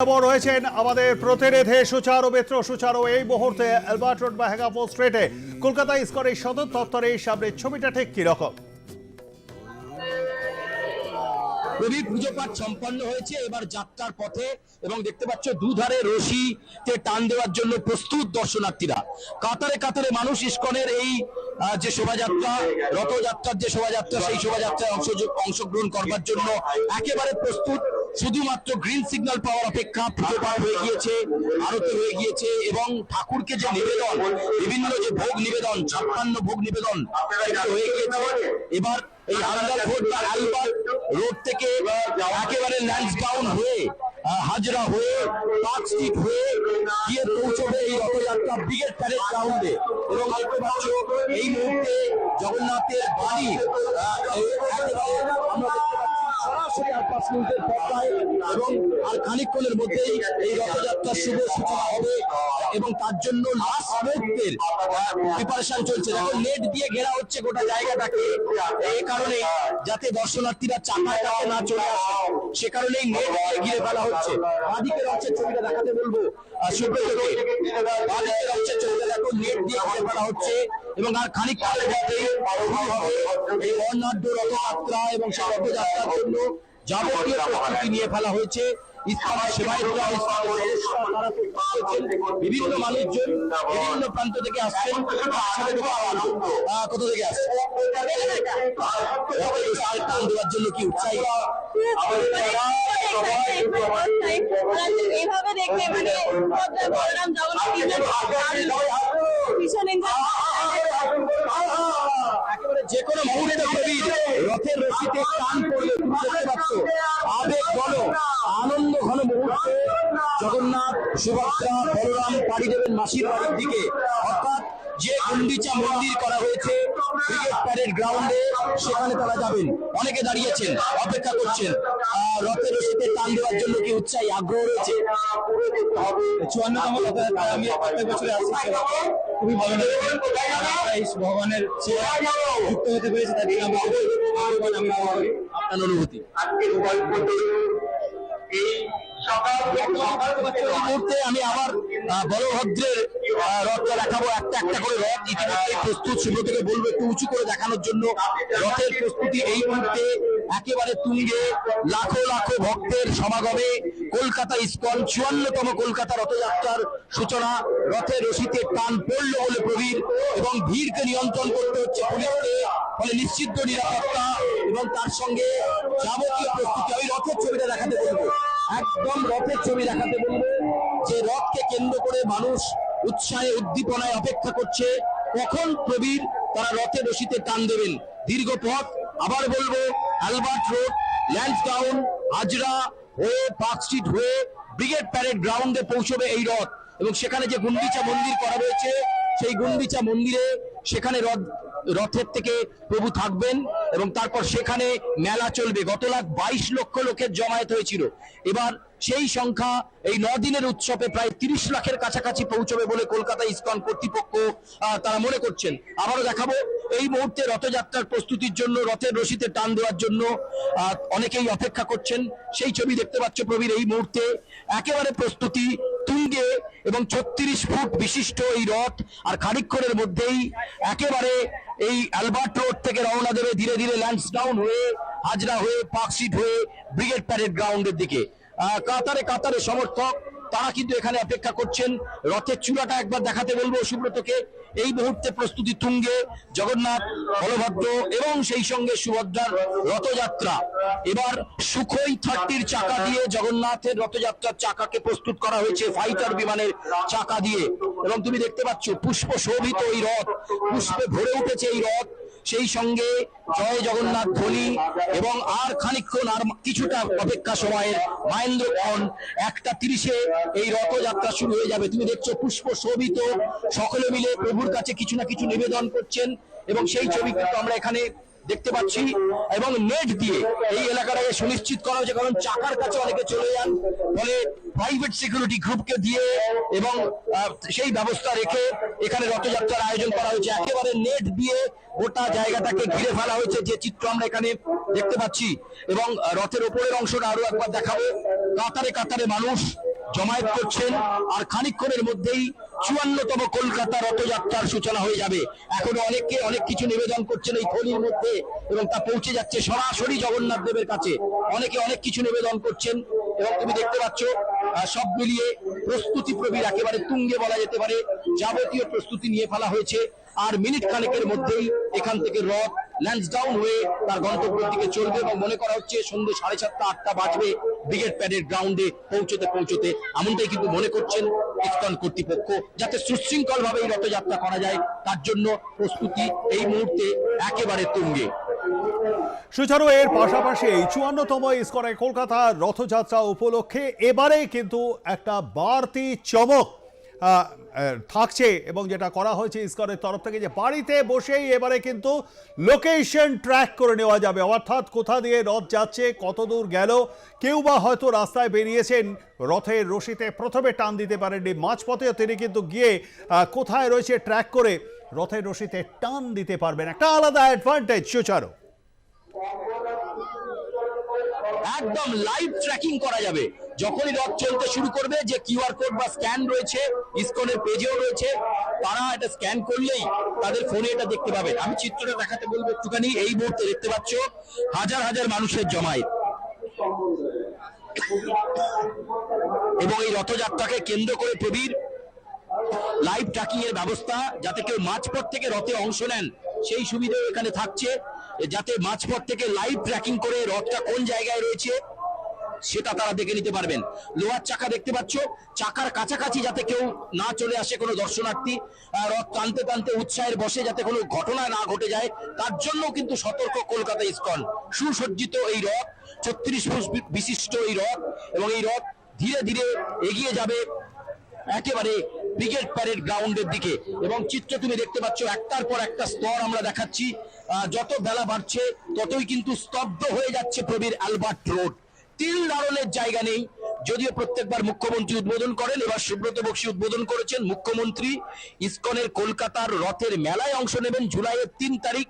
খবর রয়েছেন আমাদের প্রতিনিধি সুচারু মিত্র। সুচারু, এই মুহূর্তে অ্যালবার্ট রোড বা স্ট্রিটে কলকাতা ইস্কনের সদর সামনে ছবিটা ঠিক কীরকম? সম্পন্ন হয়েছে। এবার যাত্রার পথে এবং দেখতে পাচ্ছ দুধারে রশিতে টান দেওয়ার জন্য প্রস্তুত দর্শনার্থীরা। কাতারে কাতারে মানুষ ইস্কনের এই যে শোভাযাত্রা, রথযাত্রার যে শোভাযাত্রা, সেই শোভাযাত্রায় অংশগ্রহণ করবার জন্য একেবারে প্রস্তুত শুধুমাত্র গ্রিন সিগন্যাল পাওয়ার অপেক্ষা পুজোপাঠ হয়ে গিয়েছে আরতি হয়ে গিয়েছে এবং ঠাকুরকে যে নিবেদন বিভিন্ন যে ভোগ নিবেদন ছাপ্পান্ন ভোগ নিবেদন হয়ে গিয়েছে। এবার এই হালদার রোড বা আলবার্ট রোড থেকে একেবারে ল্যান্সডাউন হয়ে হাজরা হয়ে পার্ক স্ট্রিট হয়ে গিয়ে পৌঁছবে এই রথযাত্রা ব্রিগেড প্যারেড গ্রাউন্ডে এবং দেখতে পাচ্ছ এই মুহূর্তে জগন্নাথের বাড়ি আমরা সরাসরি আলপা স্কুলদের পর্দায় এবং আর মধ্যেই এই রথযাত্রার শুভ সূচনা হবে এবং তার জন্য প্রিপারেশন চলছে। দেখো নেট দিয়ে ঘেরা হচ্ছে গোটা জায়গাটাকে। এই কারণে যাতে দর্শনার্থীরা না চলে আসে, সে নেট দিয়ে ঘিরে ফেলা হচ্ছে। বাদিকে ছবিটা দেখাতে বলব। এবং আর খানিক কালের এই রথযাত্রা এবং সেই রথযাত্রার জন্য যাবতীয় প্রস্তুতি নিয়ে ফেলা হয়েছে ইসলামের সেবায়তরা ইসলামের সদস্যরা তারা প্রস্তুত হয়েছেন। বিভিন্ন মানুষজন বিভিন্ন প্রান্ত থেকে আসছেন একসাথে ঢোকা আনন্দ। আহ, কোথা থেকে আসছেন রথের দেওয়ার জন্য কি উৎসাহী এইভাবে দেখে মানে পদ্মা বলরাম জগন্নাথ ভীষণ একেবারে যে কোনো মুহূর্তে রথের রশিতে টান পড়লে তুমি দেখতে পাচ্ছ আবেগ ঘন আনন্দ ঘন মুহূর্তে জগন্নাথ সুভদ্রা বলরাম পাড়ি দেবেন মাসির বাড়ির দিকে। অর্থাৎ যে গুন্ডিচা মন্দির করা হয়েছে ক্রিকেট প্যারেড গ্রাউন্ডে সেখানে তারা যাবেন। অনেকে দাঁড়িয়েছেন, অপেক্ষা করছেন। রথের রশিতে টান দেওয়ার জন্য কি উৎসাহী আগ্রহ রয়েছে? চুয়ান্নতম রথযাত্রায় আমি প্রত্যেক বছরে আসছি। খুবই ভালো ভগবানের যুক্ত হতে পেরেছি, তার আমি আপনার অনুভূতি? এই মুহূর্তে আমি আবার আহ, বলভদ্রের রথটা দেখাবো একটা একটা করে রথ। ইতিমধ্যে প্রস্তুত সুব্রতকে বলব একটু উঁচু করে দেখানোর জন্য। রথের প্রস্তুতি এই মুহূর্তে একেবারে তুঙ্গে। লাখো লাখো ভক্তের সমাগমে কলকাতা ইস্কন চুয়ান্নতম কলকাতা রথযাত্রার সূচনা। রথের রশিতে টান পড়ল বলে প্রবীর এবং ভিড়কে নিয়ন্ত্রণ করতে হচ্ছে পুলিশকে ফলে নিশ্চিত নিরাপত্তা এবং তার সঙ্গে যাবতীয় প্রস্তুতি। আমি রথের ছবিটা দেখাতে বলব। একদম রথের ছবি দেখাতে বলব যে রথকে কেন্দ্র করে মানুষ উৎসাহে, উদ্দীপনায় অপেক্ষা করছে। কখন প্রবীর তারা রথে রশিতে টান দেবেন? দীর্ঘ পথ, আবার বলব, অ্যালবার্ট রোড, ল্যান্সডাউন, হাজরা হয়ে, পার্ক স্ট্রিট হয়ে, ব্রিগেড প্যারেড গ্রাউন্ডে পৌঁছবে এই রথ। এবং সেখানে যে গুন্ডিচা মন্দির করা রয়েছে সেই গুন্ডিচা মন্দিরে সেখানে রথ রথের থেকে প্রভু থাকবেন এবং তারপর সেখানে মেলা চলবে। গত লাখ বাইশ লক্ষ লোকের জমায়েত হয়েছিল। এবার সেই সংখ্যা এই দিনের উৎসবে প্রায় তিরিশ লাখের কাছাকাছি পৌঁছবে বলে কলকাতা ইসকন কর্তৃপক্ষ তারা মনে করছেন। আবারও দেখাবো, এই মুহূর্তে রথযাত্রার প্রস্তুতির জন্য, রথের রশিতে টান দেওয়ার জন্য অনেকেই অপেক্ষা করছেন। সেই ছবি দেখতে পাচ্ছ প্রবীর এই মুহূর্তে। একেবারে প্রস্তুতি, তুঙ্গে এবং ছত্রিশ ফুট বিশিষ্ট এই রথ, আর খানিক্ষণের মধ্যেই একেবারে এই অ্যালবার্ট রোড থেকে রওনা দেবে ধীরে ধীরে ল্যান্ডসডাউন হয়ে, হাজরা হয়ে, পার্কশিট হয়ে, ব্রিগেড প্যারেড গ্রাউন্ডের দিকে। কাতারে কাতারে সমর্থক, তারা কিন্তু এখানে অপেক্ষা করছেন। রথের চূড়াটা একবার দেখাতে বলব সুব্রতকে। এই মুহূর্তে প্রস্তুতি তুঙ্গে জগন্নাথ, বলভদ্র এবং সেই সঙ্গে সুভদ্রার রথযাত্রা। এবার সুখই থার্টির চাকা দিয়ে জগন্নাথের রথযাত্রার চাকাকে প্রস্তুত করা হয়েছে ফাইটার বিমানের চাকা দিয়ে। এবং তুমি দেখতে পাচ্ছ পুষ্প শোভিত এই রথ, পুষ্পে ভরে উঠেছে এই রথ। সেই সঙ্গে জয় জগন্নাথ ধ্বনি এবং আর খানিক্ষণ আর কিছুটা অপেক্ষা সময়ের মাহেন্দ্রক্ষণ, একটা তিরিশে এই রথযাত্রা শুরু হয়ে যাবে। তুমি দেখছ পুষ্প শোভিত, সকলে মিলে প্রভুর কাছে কিছু না কিছু নিবেদন করছেন এবং সেই ছবি কিন্তু আমরা এখানে দেখতে পাচ্ছি, এবং নেট দিয়ে এই এলাকাটাকে সুনিশ্চিত করা হয়েছে, কারণ চাকার কাছে অনেকে চলে যান। ফলে প্রাইভেট সিকিউরিটি গ্রুপকে দিয়ে এবং সেই ব্যবস্থা রেখে এখানে রথযাত্রার আয়োজন করা হয়েছে। একেবারে নেট দিয়ে গোটা জায়গাটাকে ঘিরে ফেলা হয়েছে, যে চিত্র আমরা এখানে দেখতে পাচ্ছি। এবং রথের ওপরের অংশটা আরও একবার দেখাবো। কাতারে কাতারে মানুষ জমায়েত করছেন, আর খানিকক্ষণের মধ্যেই চুয়ান্নতম কলকাতা রথযাত্রার সূচনা হয়ে যাবে। এখনও অনেকে অনেক কিছু নিবেদন করছেন এই থলির মধ্যে এবং তা পৌঁছে যাচ্ছে সরাসরি জগন্নাথ দেবের কাছে। অনেকে অনেক কিছু নিবেদন করছেন এবং তুমি দেখতে পাচ্ছ সব মিলিয়ে প্রস্তুতি প্রবীর একেবারে তুঙ্গে বলা যেতে পারে। যাবতীয় প্রস্তুতি নিয়ে ফেলা হয়েছে আর মিনিট খানেকের মধ্যেই এখান থেকে রথ ল্যান্সডাউন হয়ে তার গন্তব্যের দিকে চলবে এবং মনে করা হচ্ছে সন্ধ্যে সাড়ে সাতটা, আটটা বাজবে। ব্রিগেড প্যারেড গ্রাউন্ডে পৌঁছতে পৌঁছতে এমনটাই কিন্তু মনে করছেন ইস্কন কর্তৃপক্ষ, যাতে সুশৃঙ্খল ভাবে এই রথযাত্রা করা যায়, তার জন্য প্রস্তুতি এই মুহূর্তে একেবারে তুঙ্গে। সুচারু, এর পাশাপাশি এই চুয়ান্নতম ইস্কনে কলকাতা রথযাত্রা উপলক্ষে এবারে কিন্তু একটা বাড়তি চমক থাকছে এবং যেটা করা হয়েছে ইস্কনের তরফ থেকে যে বাড়িতে বসেই এবারে কিন্তু লোকেশন ট্র্যাক করে নেওয়া যাবে। অর্থাৎ কোথা দিয়ে রথ যাচ্ছে, কত দূর গেল, কেউ বা হয়তো রাস্তায় বেরিয়েছেন, রথের রশিতে প্রথমে টান দিতে পারেননি। মাঝপথেও তিনি কিন্তু গিয়ে কোথায় রয়েছে ট্র্যাক করে রথের রশিতে টান দিতে পারবেন। একটা আলাদা অ্যাডভান্টেজ সুচারু। একদম লাইভ ট্র্যাকিং করা যাবে। যখনই রথ চলতে শুরু করবে, যে কিউআর কোড বা স্ক্যান রয়েছে, ইসকনের পেজেও রয়েছে, তারা এটা স্ক্যান করলেই তাদের ফোনে এটা দেখতে পাবে। আমি চিত্রটা দেখাতে বলব একটুখানি, এই মুহূর্তে দেখতে পাচ্ছ, হাজার হাজার মানুষের জমায়েত। এবং এই রথযাত্রাকে কেন্দ্র করে প্রবীর লাইভ ট্র্যাকিং এর ব্যবস্থা, যাতে কেউ মাঝপথ থেকে রথে অংশ নেন, সেই সুবিধাও এখানে থাকছে, যাতে মাঝপথ থেকে লাইভ ট্র্যাকিং করে রথটা কোন জায়গায় রয়েছে সেটা তারা দেখে নিতে পারবেন। লোহার চাকা দেখতে পাচ্ছ। চাকার কাছাকাছি যাতে কেউ না চলে আসে কোনো দর্শনার্থী রথ টানতে টানতে উৎসাহের বসে যাতে কোনো ঘটনা না ঘটে যায়, তার জন্য কিন্তু সতর্ক কলকাতা ইস্কন। সুসজ্জিত এই রথ, ছত্রিশ ফুট বিশিষ্ট এই রথ, এবং এই রথ ধীরে ধীরে এগিয়ে যাবে একেবারে ব্রিগেড প্যারেড গ্রাউন্ডের দিকে। এবং চিত্র তুমি দেখতে পাচ্ছ, একটার পর একটা স্তর আমরা দেখাচ্ছি। যত বেলা বাড়ছে, ততই কিন্তু স্তব্ধ হয়ে যাচ্ছে প্রবীর অ্যালবার্ট রোড। তিল দারণের জায়গা নেই। যদিও প্রত্যেকবার মুখ্যমন্ত্রী উদ্বোধন করেন, এবার সুব্রত বক্সী উদ্বোধন করেছেন মুখ্যমন্ত্রী। ইসকনের কলকাতার রথের মেলায় অংশ নেবেন, জুলাইয়ের তিন তারিখ।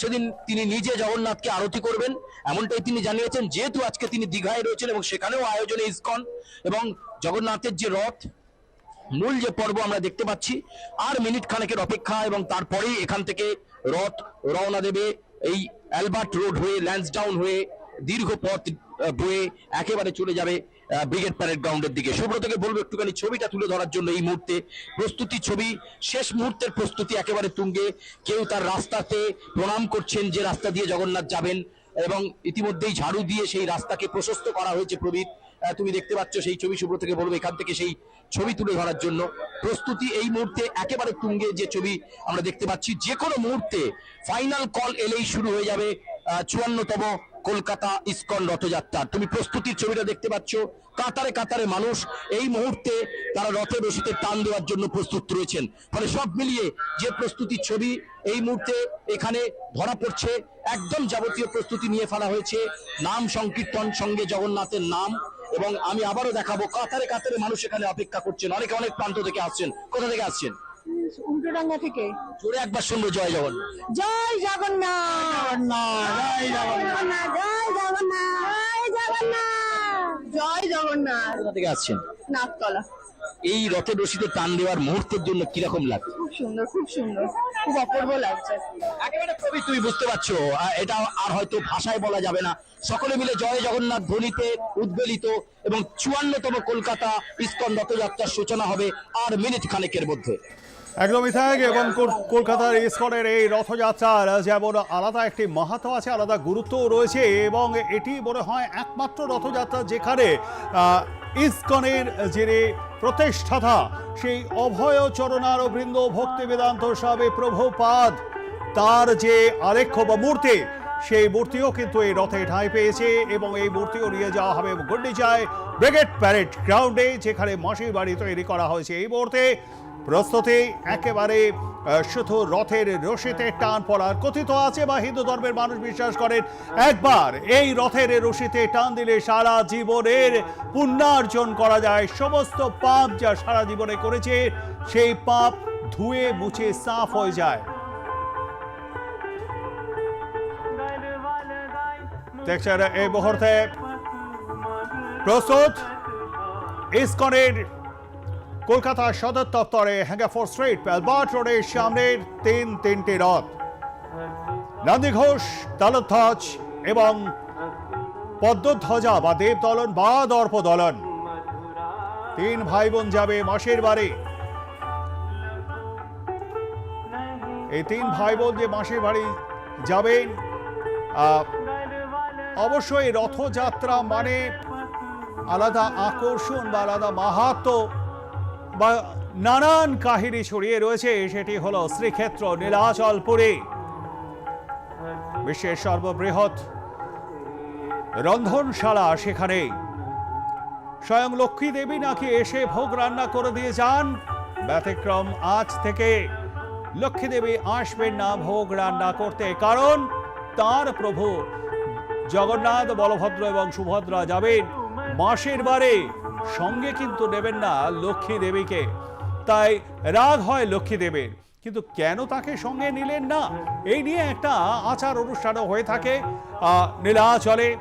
সেদিন তিনি নিজে জগন্নাথকে আরতি করবেন। এমনটাই তিনি জানিয়েছেন, যেহেতু আজকে তিনি দীঘায় রয়েছেন এবং সেখানেও আয়োজনে ইসকন এবং জগন্নাথের যে রথ, মূল যে পর্ব আমরা দেখতে পাচ্ছি, আর মিনিট খানেকের অপেক্ষা এবং তারপরেই এখান থেকে রথ রওনা দেবে এই অ্যালবার্ট রোড হয়ে, ল্যান্সডাউন হয়ে দীর্ঘ পথ বয়ে একেবারে চলে যাবে ব্রিগেড প্যারেড গ্রাউন্ডের দিকে। সুব্রতকে বলব একটুখানি ছবিটা তুলে ধরার জন্য এই মুহূর্তে। প্রস্তুতি ছবি, শেষ মুহূর্তের প্রস্তুতি একেবারে তুঙ্গে। কেউ তার রাস্তাতে প্রণাম করছেন যে রাস্তা দিয়ে জগন্নাথ যাবেন এবং ইতিমধ্যেই ঝাড়ু দিয়ে সেই রাস্তাকে প্রশস্ত করা হয়েছে প্রবীর। তুমি দেখতে পাচ্ছ সেই ছবি, সুব্রতকে বলব এখান থেকে সেই ছবি তুলে ধরার জন্য। প্রস্তুতি এই মুহূর্তে একেবারে তুঙ্গে যে ছবি আমরা দেখতে পাচ্ছি। যে কোনো মুহূর্তে ফাইনাল কল এলেই শুরু হয়ে যাবে চুয়ান্নতম কলকাতা ইস্কন রথযাত্রা। তুমি প্রস্তুতির ছবিটা দেখতে পাচ্ছ। কাতারে কাতারে মানুষ এই মুহূর্তে তারা রথের বসিতে টান দেওয়ার জন্য প্রস্তুত রয়েছেন। ফলে সব মিলিয়ে যে প্রস্তুতির ছবি এই মুহূর্তে এখানে ধরা পড়ছে, একদম যাবতীয় প্রস্তুতি নিয়ে ফেলা হয়েছে। নাম সংকীর্তন, সঙ্গে জগন্নাথের নাম এবং আমি আবারও দেখাবো, কাতারে কাতারে মানুষ এখানে অপেক্ষা করছেন। অনেকে অনেক প্রান্ত থেকে আসছেন। কোথা থেকে আসছেন? উল্টোডাঙ্গা থেকে। জোরে একবার শুনব জয় জগন্নাথ। জয় জগন্নাথ। জয় জগন্নাথ। জয় জগন্নাথ। জয় জগন্নাথ। জয় জগন্নাথ কোথা থেকে আসছেন? নাকতলা এই রথের রশিতে টান দেওয়ার মুহূর্তের জন্য কীরকম লাগছে? খুব সুন্দর খুব সুন্দর। খুব অপূর্ব লাগছে। একেবারে কবি তুমি বুঝতে পারছ। আহ, এটা আর হয়তো ভাষায় বলা যাবে না। সকলে মিলে জয় জগন্নাথ ধ্বনিতে উদ্বেলিত এবং চুয়ান্নতম কলকাতা ইস্কন রথযাত্রার সূচনা হবে আর মিনিট খানেকের মধ্যে। একদমই থাক এবং কলকাতার ইস্কনের এই রথযাত্রার যেমন আলাদা একটি মাহাত্ম আছে, আলাদা গুরুত্বও রয়েছে এবং এটি মনে হয় একমাত্র রথযাত্রা যেখানে ইস্কনের যিনি প্রতিষ্ঠাতা, সেই অভয় চরণার বৃন্দ ভক্তি বেদান্ত স্বামী প্রভুপাদ, তার যে আলেখ্য বা মূর্তি, সেই মূর্তিও কিন্তু এই রথে ঠাঁই পেয়েছে এবং এই মূর্তিও নিয়ে যাওয়া হবে গুন্ডিচায় ব্রিগেড প্যারেড গ্রাউন্ডে, যেখানে মাসির বাড়ি তৈরি করা হয়েছে। এই মুহূর্তে প্রস্তুতি একেবারে শুধু রথের রশিতে টান পড়ার কথিত আছে বা হিন্দু ধর্মের মানুষ বিশ্বাস করেন, একবার এই রথের রশিতে টান দিলে সারা জীবনের পুণ্যার্জন করা যায়। সমস্ত পাপ যা সারা জীবনে করেছে, সেই পাপ ধুয়ে মুছে সাফ হয়ে যায়। দেখছেন, এই মুহূর্তে প্রস্তুত ইসকনের কলকাতা সদর দপ্তরে হ্যাঙ্গাফোর স্ট্রিট অ্যালবার্ট রোডের সামনের তিন তিনটি রথ। নন্দী ঘোষ তালধ্বজ এবং পদ্মধ্বজা বা দেবদলন বা দর্পদলন। তিন ভাই বোন যাবে মাসির বাড়ি। এই তিন ভাই বোন যে মাসির বাড়ি যাবেন অবশ্যই রথযাত্রা মানে আলাদা আকর্ষণ বা আলাদা মাহাত্ম বা নানান কাহিনী ছড়িয়ে রয়েছে। সেটি হলো শ্রীক্ষেত্র নীলাচলপুরী। বিশ্বের সর্ববৃহৎ রন্ধনশালা সেখানে। স্বয়ং লক্ষ্মী দেবী নাকি এসে ভোগ রান্না করে দিয়ে যান? ব্যতিক্রম আজ থেকে। লক্ষ্মী দেবী আসবেন না ভোগ রান্না করতে, কারণ তার প্রভু জগন্নাথ, বলভদ্র এবং সুভদ্রা যাবেন মাসের বারে। সঙ্গে কিন্তু নেবেন না লক্ষ্মী দেবীকে তাই রাগ হয় লক্ষ্মী দেবীর কিন্তু কেন তাকে সঙ্গে নিলেন না? এই নিয়ে একটা আচার অনুষ্ঠানও হয়ে থাকে। আহ, নীলাচলে।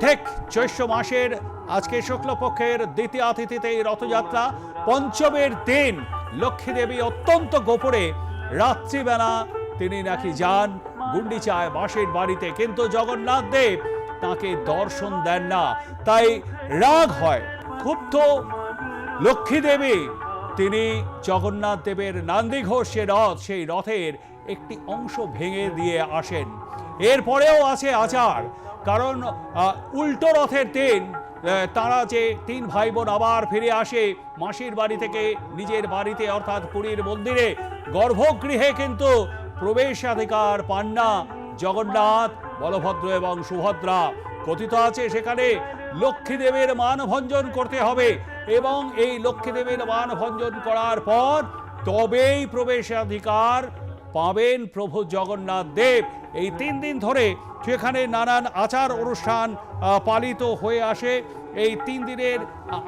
ঠেক চৈত্র মাসের আজকে শুক্লপক্ষের দ্বিতীয় তিথিতে এই রথযাত্রা। পঞ্চমের দিন লক্ষ্মী দেবী অত্যন্ত গোপনে রাত্রিবেলা তিনি নাকি যান। গুন্ডিচায় মাসির বাড়িতে। কিন্তু জগন্নাথ দেব তাকে দর্শন দেন না। তাই রাগ হয় ক্ষুব্ধ লক্ষ্মী দেবী তিনি জগন্নাথ দেবের নান্দি ঘোষে রথ, সেই রথের একটি অংশ ভেঙে দিয়ে আসেন। এরপরেও আছে আচার, কারণ উল্টো রথের দিন তারা যে তিন ভাই বোন আবার ফিরে আসে, মাসির বাড়ি থেকে নিজের বাড়িতে, অর্থাৎ পুরীর মন্দিরে, গর্ভগৃহে কিন্তু প্রবেশাধিকার পান না জগন্নাথ, বলভদ্র এবং সুভদ্রা। কথিত আছে সেখানে লক্ষ্মী দেবের মান ভঞ্জন করতে হবে। এবং এই লক্ষ্মী দেবের মান ভঞ্জন করার পর তবেই প্রবেশাধিকার পাবেন প্রভু জগন্নাথ দেব। এই তিন দিন ধরে সেখানে নানান আচার অনুষ্ঠান পালিত হয়ে আসে। এই তিন দিনের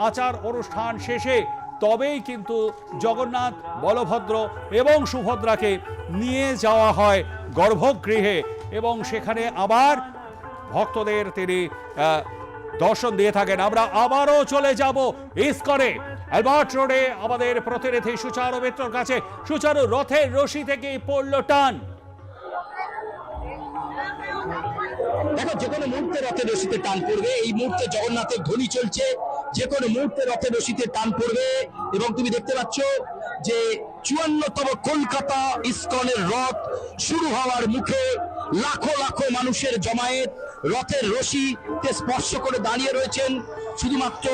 আচার অনুষ্ঠান শেষে তবেই কিন্তু জগন্নাথ, বলভদ্র এবং সুভদ্রাকে নিয়ে যাওয়া হয় গর্ভগৃহে। এবং সেখানে আবার ভক্তদের তিনি দর্শন দিয়ে থাকেন। আমরা আবারও চলে যাব ইস্কনে। অ্যালবার্ট রোডে আমাদের প্রতিনিধি সুচারু মিত্রর কাছে। সুচারু, রথের রশি থেকে পড়ল টান। দেখো, যে কোনো মুহূর্তে রথের রশিতে টান পড়বে। এই মুহূর্তে জগন্নাথের ধ্বনি চলছে। যে কোনো মুহূর্তে রথের রশিতে টান পড়বে। এবং তুমি দেখতে পাচ্ছ যে চুয়ান্নতম কলকাতা ইস্কনের রথ শুরু হওয়ার মুখে লাখো লাখো মানুষের জমায়েত রথের রশিতে স্পর্শ করে দাঁড়িয়ে রয়েছেন শুধুমাত্র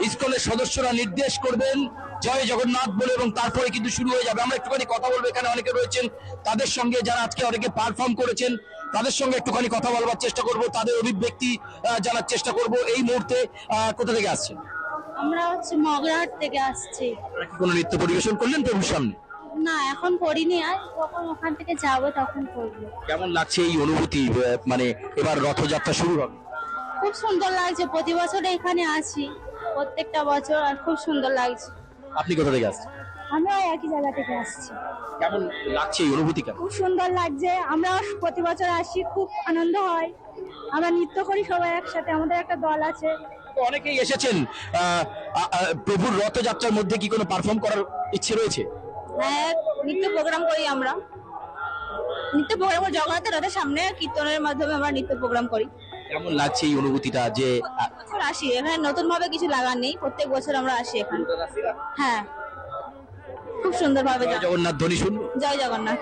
ইস্কনের সদস্যরা নির্দেশ করবেন জয় জগন্নাথ বলে এবং তারপরে কিন্তু শুরু হয়ে যাবে। আমরা একটুখানি কথা বলব এখানে অনেকে রয়েছেন তাদের সঙ্গে যারা আজকে অনেকে পারফর্ম করেছেন তাদের সঙ্গে একটুখানি কথা বলবার চেষ্টা করব তাদের অভিব্যক্তি জানার চেষ্টা করব। এই মুহূর্তে কোথা থেকে আসছেন? আমরা হচ্ছে মগরাহাট থেকে আসছি। কোনো নৃত্য পরিবেশন করলেন প্রভুর সামনে? না এখন করিনি আর যখন ওখান থেকে যাব তখন করব। কেমন লাগছে এই অনুভূতি? আহ, মানে এবার রথযাত্রা শুরু হবে। খুব সুন্দর লাগছে প্রতি বছর এখানে আসি প্রত্যেকটা বছর আর খুব সুন্দর লাগছে। আপনি কোথা থেকে আসছেন? আমরা একই জায়গা থেকে আসছি। কেমন লাগছে এই অনুভূতি কেমন? খুব সুন্দর লাগছে আমরা প্রতি বছর আসি খুব আনন্দ হয়। আমরা নৃত্য করি সবাই একসাথে আমাদের একটা দল আছে। তো অনেকেই এসেছেন আহ, আ- আ- প্রভুর রথযাত্রার মধ্যে কি কোনো পারফর্ম করার ইচ্ছে রয়েছে? হ্যাঁ নৃত্য প্রোগ্রাম করি আমরা। নৃত্য প্রোগ্রাম করি জগন্নাথের রথের সামনে কীর্তনের মাধ্যমে আমরা নৃত্য প্রোগ্রাম করি। কেমন লাগছে এই অনুভূতিটা যে বছর আসি। এখানে নতুন ভাবে কিছু লাগার নেই প্রত্যেক বছর আমরা আসি এখানে। হ্যাঁ। খুব সুন্দর ভাবে জগন্নাথ ধ্বনি শুনব জয় জগন্নাথ।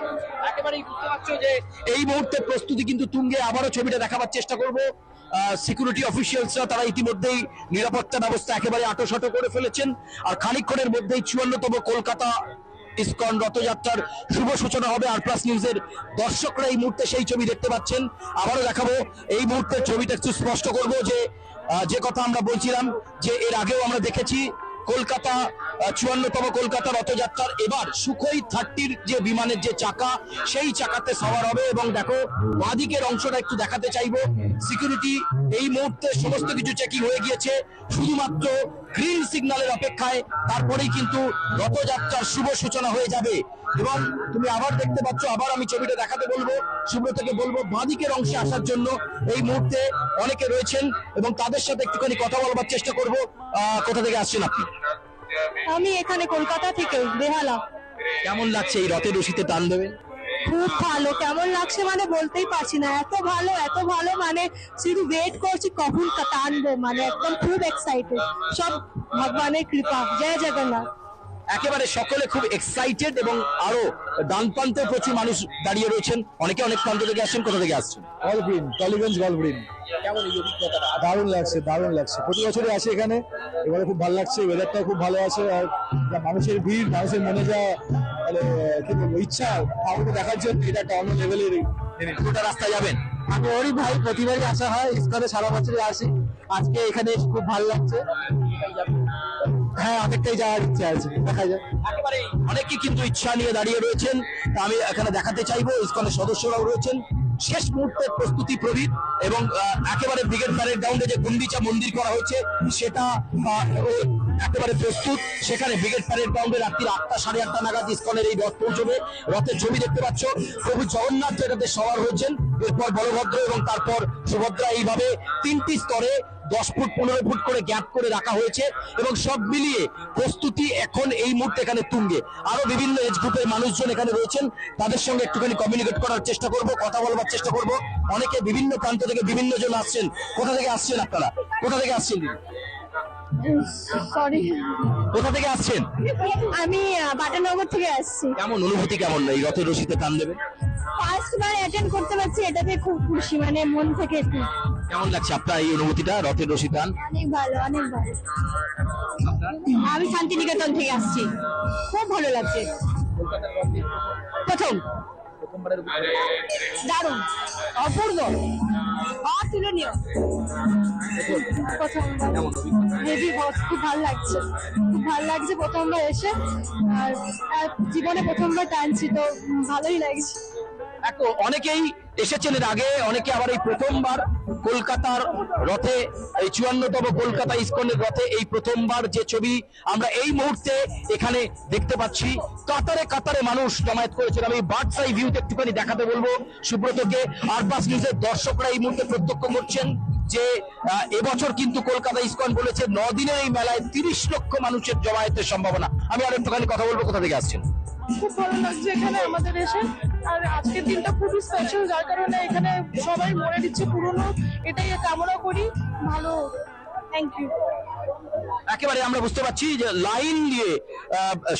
একেবারেই বুঝতে পারছ যে এই মুহূর্তে প্রস্তুতি কিন্তু তুঙ্গে আবারও ছবিটা দেখাবার চেষ্টা করব। সিকিউরিটি অফিসিয়ালসরা তারা ইতিমধ্যেই নিরাপত্তা ব্যবস্থা একেবারে আটোসাটো করে ফেলেছেন। আর খানিকক্ষণের মধ্যেই চুয়ান্নতম কলকাতা ইসকন রথযাত্রার শুভ সূচনা হবে আর প্লাস নিউজের দর্শকরা এই মুহূর্তে সেই ছবি দেখতে পাচ্ছেন। আবারও দেখাবো, এই মুহূর্তে ছবিটা একটু স্পষ্ট করব যে যে কথা আমরা বলছিলাম যে এর আগেও আমরা দেখেছি, কলকাতা চুয়ান্নতম কলকাতা রথযাত্রার এবার সুখই থার্টির যে বিমানের যে চাকা সেই চাকাতে সওয়ার হবে এবং দেখো বাদিকের অংশটা একটু দেখাতে চাইব। সিকিউরিটি এই মুহূর্তে সমস্ত কিছু চেকিং হয়ে গিয়েছে। শুধুমাত্র গ্রিন সিগন্যালের অপেক্ষায় তারপরেই কিন্তু রথযাত্রার শুভ সূচনা হয়ে যাবে। এবং তুমি আবার দেখতে পাচ্ছ আবার আমি ছবিটা দেখাতে বলব সুব্রতকে বলব বাদিকের অংশে আসার জন্য এই মুহূর্তে অনেকে রয়েছেন এবং তাদের সাথে একটুখানি কথা বলবার চেষ্টা করব। আহ, কোথা থেকে আসছেন আপনি? আমি এখানে কলকাতা থেকে বেহালা। কেমন লাগছে এই রথের রশিতে টান দেবে খুব ভালো কেমন লাগছে মানে বলতেই পারছি না। এত ভালো এত ভালো মানে শুধু ওয়েট করছি কখন টানবো মানে একদম খুব এক্সাইটেড সব ভগবানের কৃপা। জয় জগন্নাথ। একেবারে সকলে খুব এক্সাইটেড এবং আরও ডান প্রান্তে প্রচুর মানুষ দাঁড়িয়ে রয়েছেন। অনেকে অনেক প্রান্ত থেকে আসছেন কোথা থেকে আসছেন? গলগ্রিন টলিগঞ্জ গলগ্রিন কেমন এই অভিজ্ঞতাটা? দারুণ লাগছে দারুণ লাগছে। প্রতি বছরই আসে এখানে এবারে খুব ভালো লাগছে ওয়েদারটা খুব ভালো আছে আর মানুষের ভিড় মানুষের মনে যা মানে কি বলব ইচ্ছা ঠাকুরকে দেখার জন্য এটা একটা অন্য লেভেলের গোটা রাস্তায় যাবেন? ওরই ভাই প্রতিবারই আসা হয় ইস্কনে সারা বছরই আসি। আজকে এখানে খুব ভালো লাগছে। হ্যাঁ অনেকটাই যাওয়ার ইচ্ছা আছে। দেখা যাক। একেবারে অনেকে কিন্তু ইচ্ছা নিয়ে দাঁড়িয়ে রয়েছেন। আমি এখানে দেখাতে চাইব, ইসকনের সদস্যরাও রয়েছেন। শেষ মুহূর্তের প্রস্তুতি প্রবীণ এবং একেবারে ব্রিগেড প্যারেড গ্রাউন্ডে যে গুন্ডিচা মন্দির করা হয়েছে, সেটা একেবারে প্রস্তুত। সেখানে ব্রিগেড প্যারেড গ্রাউন্ডে রাত্রি আটটা, সাড়ে আটটা নাগাদ ইসকনের এই রথ পৌঁছবে। রথের ছবি দেখতে পাচ্ছ, প্রভু জগন্নাথ এটাতে সবার হয়েছেন, এরপর বলভদ্র এবং তারপর সুভদ্রা এইভাবে তিনটি স্তরে দশ ফুট পনেরো ফুট করে গ্যাপ করে রাখা হয়েছে এবং সব মিলিয়ে প্রস্তুতি এখন এই মুহূর্তে এখানে তুঙ্গে। আরও বিভিন্ন এজ গ্রুপের মানুষজন এখানে রয়েছেন তাদের সঙ্গে একটুখানি কমিউনিকেট করার চেষ্টা করব কথা বলবার চেষ্টা করব। অনেকে বিভিন্ন প্রান্ত থেকে বিভিন্ন জন আসছেন। কোথা থেকে আসছেন আপনারা? কোথা থেকে আসছেন সরি কোথা থেকে আসছেন? আমি বাটানগর থেকে আসছি। কেমন অনুভূতি কেমন? এই রথের রশিতে টান দেবে ফার্স্ট বার অ্যাটেন্ড করতে পারছি এটাতে খুব খুশি মানে মন থেকে। কেমন লাগছে আপনার এই অনুভূতিটা রথের রশি টান অনেক ভালো অনেক ভালো। আমি শান্তিনিকেতন থেকে আসছি। খুব ভালো লাগছে। প্রথম। দারুণ। অপূর্ব। অতুলনীয়। প্রথম। হেভি খুব ভালো লাগছে। খুব ভালো লাগছে প্রথমবার এসে। আর জীবনে প্রথমবার টানছি তো ভালোই লাগছে। অনেকেই এসেছেন এর আগে, অনেকে আবার এই প্রথমবার কলকাতার রথে, এই চুয়ান্নতম কলকাতা ইস্কনের রথে এই প্রথমবার যে ছবি আমরা এই মুহূর্তে এখানে দেখতে পাচ্ছি। কাতারে কাতারে মানুষ জমায়েত করেছেন। আমি বার্ডস আই ভিউতে একটুখানি দেখাতে বলব সুব্রতকে। আরবাস নিউজের দর্শকরা এই মুহূর্তে প্রত্যক্ষ করছেন যে এবছর কিন্তু কলকাতা ইস্কন বলেছে দিনের এই মেলায় তিরিশ লক্ষ মানুষের জমায়েতের সম্ভাবনা। আমি আর একটুখানি কথা বলব, কোথা থেকে আসছেন? আর আজকের দিনটা খুবই স্পেশাল যার কারণে এখানে সবাই মনে দিচ্ছে পুরনো, এটাই কামনা করি। ভালো থ্যাংক ইউ একেবারে আমরা বুঝতে পারছি যে লাইন দিয়ে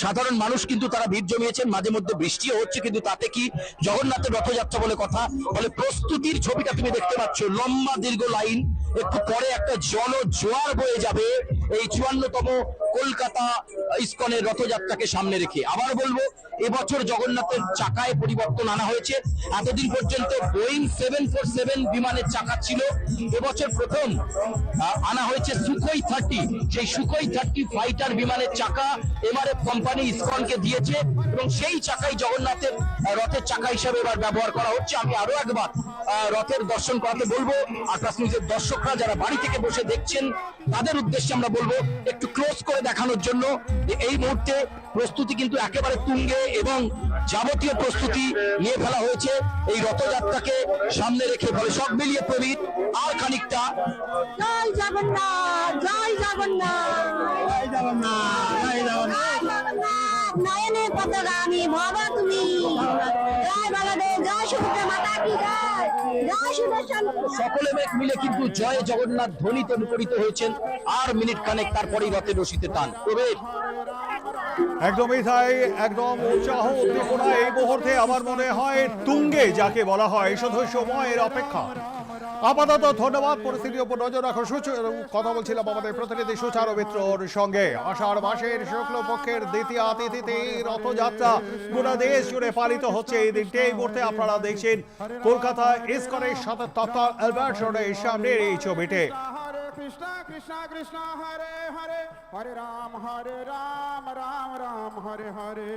সাধারণ মানুষ কিন্তু তারা ভিড় জমিয়েছেন, মাঝে মধ্যে বৃষ্টিও হচ্ছে, কিন্তু তাতে কি জগন্নাথের রথযাত্রা বলে কথা? বলে প্রস্তুতির ছবিটা তুমি দেখতে পাচ্ছ, লম্বা দীর্ঘ লাইন, একটু পরে একটা জল জোয়ার বয়ে যাবে। এই চুয়ান্নতম কলকাতা ইস্কনের রথযাত্রাকে সামনে রেখে আবার বলব, এবছর জগন্নাথের চাকায় পরিবর্তন আনা হয়েছে। এতদিন পর্যন্ত বোয়িং সেভেন ফোর সেভেন বিমানের চাকা ছিল। এবছর প্রথম আনা হয়েছে সুখই থার্টি। সেই সুখই থার্টি ফাইটার বিমানের চাকা এমআরএফ কোম্পানি ইসকনকে দিয়েছে এবং সেই চাকাই জগন্নাথের রথের চাকা হিসাবে এবার ব্যবহার করা হচ্ছে। আমি আরও একবার রথের দর্শন করাতে বলব। আকাশ নিউজের দর্শকরা যারা বাড়ি থেকে বসে দেখছেন, তাদের উদ্দেশ্যে আমরা বলব, একটু ক্লোজ করে দেখানোর জন্য এই মুহূর্তে প্রস্তুতি কিন্তু একেবারে তুঙ্গে এবং যাবতীয় প্রস্তুতি নিয়ে ফেলা হয়েছে। এই রথযাত্রাকে সামনে রেখে ফলে সব মিলিয়ে প্রবীণ আর খানিকটা জয় জগন্নাথ জয় জগন্নাথ। জয় জগন্নাথ জয় জগন্নাথ নয়নে জয় জয় জয়? সকলে মেঘ মিলে কিন্তু জয় জগন্নাথ ধ্বনিতে মুখরিত হয়েছেন। আর মিনিট খানেক তারপরেই রথের রশিতে টান। তবে একদমই তাই, একদম উৎসাহ উদ্দীপনা এই মুহূর্তে আমার মনে হয় তুঙ্গে, যাকে বলা হয় শুধু সময়ের অপেক্ষা। আপাতত ধন্যবাদ পরিস্থিতির উপর নজর রাখো কথা বলছিলাম আমাদের প্রতিনিধি সুচারু মিত্রর সঙ্গে। আষাঢ় মাসের শুক্ল পক্ষের দ্বিতীয় তিথিতে রথযাত্রা গোটা দেশ জুড়ে পালিত হচ্ছে এই দিনটি। এই মুহূর্তে আপনারা দেখছেন কলকাতা ইস্কনের সাথে তথা অ্যালবার্ট রোডের সামনের এই ছবিটি। কৃষ্ণ কৃষ্ণ কৃষ্ণ, হরে হরে হরে রাম হরে রাম রাম রাম, হরে হরে।